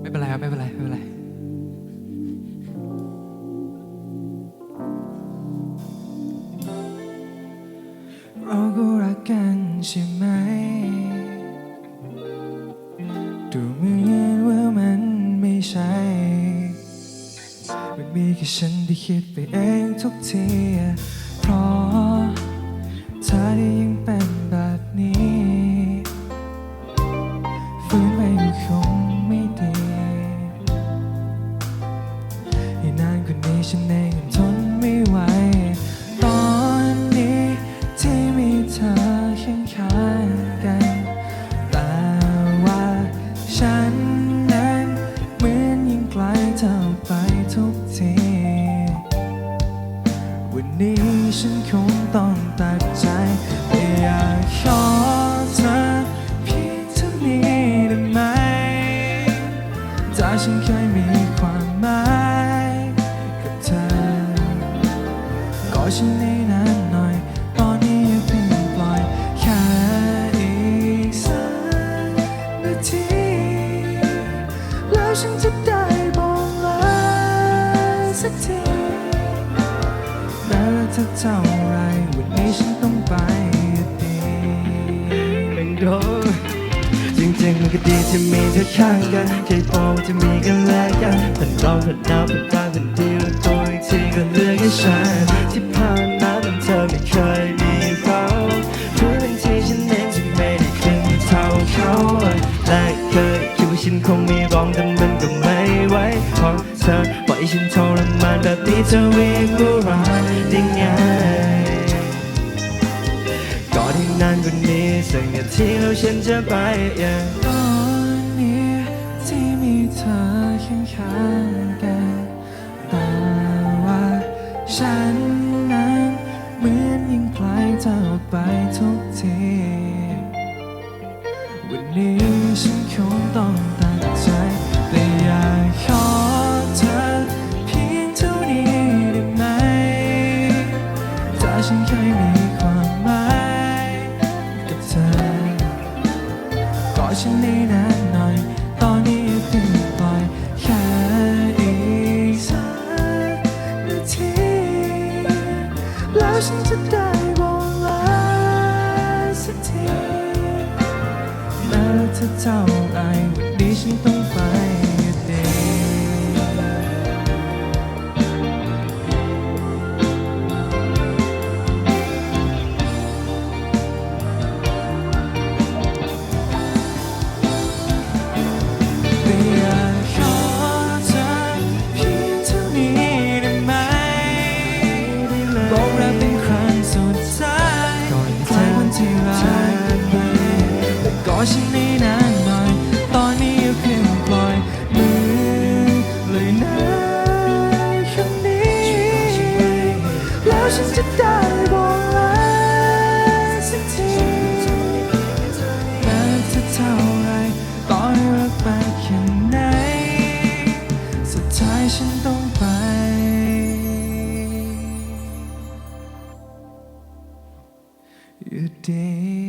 ไม่เป็นไรครับ ไม่เป็นไร ไม่เป็นไร เราก็รักกันใช่ไหม ดูเหมือนว่ามันไม่ใช่มันมีแค่ฉันที่คิดไปเองทุกที เพราะเธอที่ยังเป็น ฉันเองทนไม่ไหว ตอนนี้ที่มีเธอเคียงข้างกัน แต่ว่าฉันนั้นเหมือนยิ่งไกลเธอไปทุกที วันนี้ฉันคงต้องตัดใจแต่อยากขอเธอเพียงเท่านี้ได้ไหมถ้าฉันเคยมีความหมาย ฉันให้นานหน่อย ตอนนี้อย่าเพิ่งปล่อย แค่อีกสักนาที แล้วฉันจะได้บอกลาสักทีแม้ว่าจะเท่าไรวันนี้ฉันต้องไปดีเป็นโดจริงๆมันก็ดีที่มีเธอข้างกันแค่พอจะมีกันและกันผ่านร้อนผ่านหนาวผ่านตาผ่านดีแล้วตัวอีกทีก็เลือกแค่ฉัน ฉันคงมีรองแต่มันก็ไม่ไหวเพราะเธอปล่อยฉันทรมานแบบนี้เธอเรียกว่ารักได้ไงก่อนที่นานกว่านี้สักนาทีแล้วฉันจะไป yeah ตอนนี้ที่มีเธอเคียงข้างกั ฉันเคยมีความหมายกับเธอก็ฉันได้นานหน่อย ตอนนี้เพิ่งปล่อยแค่อีกสักนาที แล้วฉันจะได้บอกลาสักทีแม้เธอเท่าไรวันนี้ฉันต้อง น้นานหน่อย ตอนนี้อย่าเพิ่งปล่อยมือเลยนะคำนี้ แล้วฉันจะได้บอกลาสักทีแม้จะเท่าไรต่อให้รักไปแค่ไหน สุดท้ายฉันต้องไปอยู่ดี